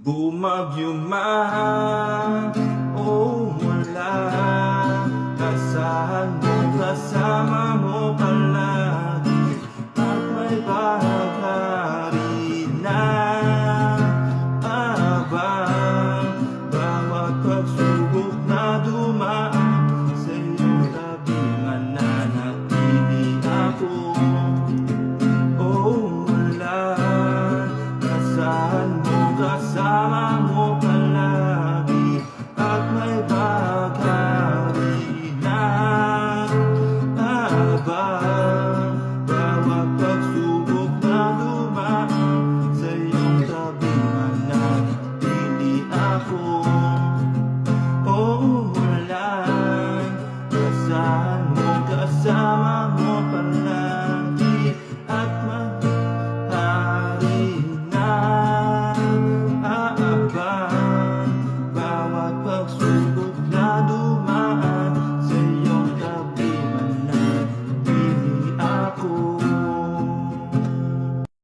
Bumagyo man o oh, wala. Kasahan mo, kasama mo palagi At may bahagari na. Abang bawat pagsubok na dulo kasama mo palagi At may na abang Bawat pagsubok na dumaan Sa iyong hindi ako